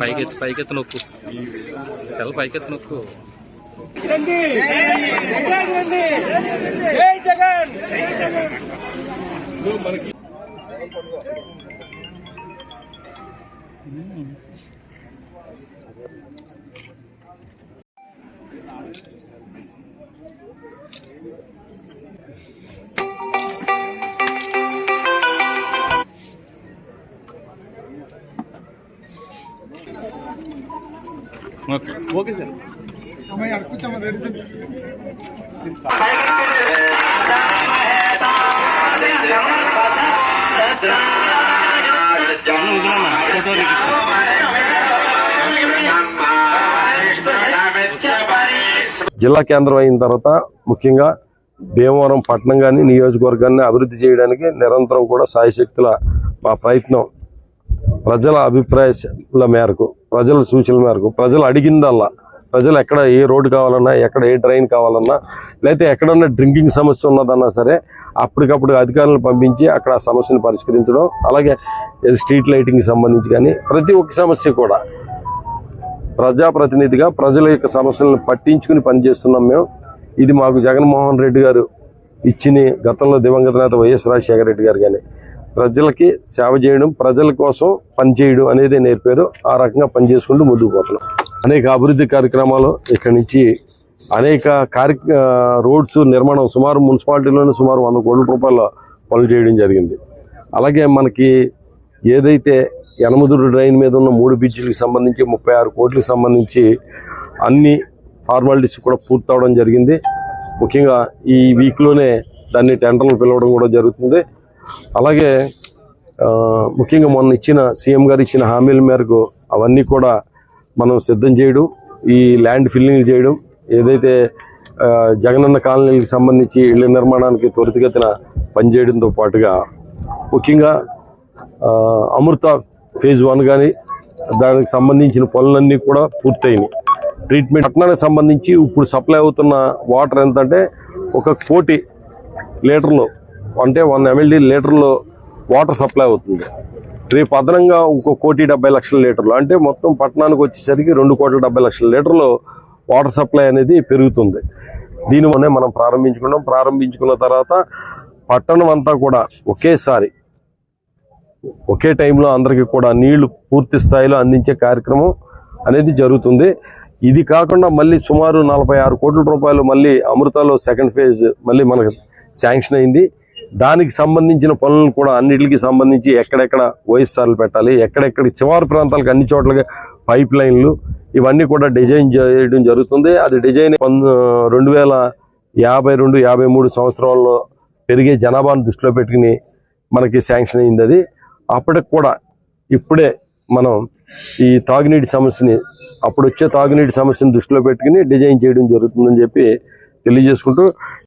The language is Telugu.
పైకెత్తి పైకెత్తి నొక్కు సెల్ పైకెత్తి నొక్కు ఓకే. Okay sir. జిల్లా కేంద్రం అయిన తర్వాత ముఖ్యంగా భీమవరం పట్టణం కానీ నియోజకవర్గాన్ని అభివృద్ధి చేయడానికి నిరంతరం కూడా సాయశక్తుల మా ప్రయత్నం. ప్రజల అభిప్రాయాల మేరకు ప్రజల సూచనల మేరకు ప్రజలు అడిగిందల్లా ప్రజలు ఎక్కడ ఏ రోడ్డు కావాలన్నా ఎక్కడ ఏ డ్రైన్ కావాలన్నా లేకపోతే ఎక్కడన్నా డ్రింకింగ్ సమస్య ఉన్నదన్నా సరే అప్పటికప్పుడు అధికారులను పంపించి అక్కడ ఆ సమస్యను పరిష్కరించడం అలాగే స్ట్రీట్ లైటింగ్కి సంబంధించి కానీ ప్రతి ఒక్క సమస్య కూడా ప్రజాప్రతినిధిగా ప్రజల యొక్క సమస్యలను పట్టించుకుని పనిచేస్తున్నాం మేము. ఇది మాకు జగన్మోహన్ రెడ్డి గారు ఇచ్చిన గతంలో దివంగత నేత వైఎస్ రాజశేఖర రెడ్డి గారు కానీ ప్రజలకి సేవ చేయడం ప్రజల కోసం పనిచేయడం అనేది నేర్పారు ఆ రకంగా పనిచేసుకుంటూ ముందుకు పోతున్నాం. అనేక అభివృద్ధి కార్యక్రమాలు ఇక్కడి నుంచి అనేక కార్య రోడ్స్ నిర్మాణం సుమారు మున్సిపాలిటీలోనే సుమారు వంద కోట్ల రూపాయల పనులు చేయడం జరిగింది. అలాగే మనకి ఏదైతే యనమదురు డ్రైన్ మీద ఉన్న మూడు బ్రిడ్జిలకు సంబంధించి ముప్పై ఆరు కోట్లకు సంబంధించి అన్ని ఫార్మాలిటీస్ కూడా పూర్తవడం జరిగింది. ముఖ్యంగా ఈ వీక్లోనే దాన్ని టెండర్లు పిలవడం కూడా జరుగుతుంది. అలాగే ముఖ్యంగా మొన్న ఇచ్చిన సీఎం గారు ఇచ్చిన హామీల మేరకు అవన్నీ కూడా మనం సిద్ధం చేయడం ఈ ల్యాండ్ ఫిల్లింగ్ చేయడం ఏదైతే జగనన్న కాలనీలకు సంబంధించి ఇళ్ళ నిర్మాణానికి త్వరితగతిన పనిచేయడంతో పాటుగా ముఖ్యంగా అమృత ఫేజ్ వన్ కానీ దానికి సంబంధించిన పనులన్నీ కూడా పూర్తయినాయి. ట్రీట్మెంట్ పట్టణానికి సంబంధించి ఇప్పుడు సప్లై అవుతున్న వాటర్ ఎంత అంటే ఒక కోటి లీటర్లు అంటే వన్ ఎమ్ఎల్డీ లీటర్లు వాటర్ సప్లై అవుతుంది. రేపు అదనంగా ఇంకో కోటి డెబ్బై లక్షల లీటర్లు. అంటే మొత్తం పట్టణానికి వచ్చేసరికి రెండు కోట్ల డెబ్బై లక్షల లీటర్లు వాటర్ సప్లై అనేది పెరుగుతుంది. దీనివల్లనే మనం ప్రారంభించుకున్నాం. ప్రారంభించుకున్న తర్వాత పట్టణం అంతా కూడా ఒకేసారి ఒకే టైంలో అందరికీ కూడా నీళ్ళు పూర్తి స్థాయిలో అందించే కార్యక్రమం అనేది జరుగుతుంది. ఇది కాకుండా మళ్ళీ సుమారు నలభై ఆరు కోట్ల రూపాయలు మళ్ళీ అమృతలో సెకండ్ ఫేజ్ మళ్ళీ మనకు శాంక్షన్ అయింది. దానికి సంబంధించిన పనులను కూడా అన్నిటికి సంబంధించి ఎక్కడెక్కడ వైఎస్ఆర్లు పెట్టాలి ఎక్కడెక్కడ చివరి ప్రాంతాలకు అన్ని చోట్లకి పైప్ లైన్లు ఇవన్నీ కూడా డిజైన్ చేయడం జరుగుతుంది. అది డిజైన్ రెండు వేల యాభై రెండు యాభై మూడు సంవత్సరాల్లో పెరిగే జనాభాను దృష్టిలో పెట్టుకుని మనకి శాంక్షన్ అయింది అది. అప్పటికి కూడా ఇప్పుడే మనం ఈ తాగునీటి సమస్యని అప్పుడు వచ్చే తాగునీటి సమస్యను దృష్టిలో పెట్టుకుని డిజైన్ చేయడం జరుగుతుందని చెప్పి తెలియజేసుకుంటూ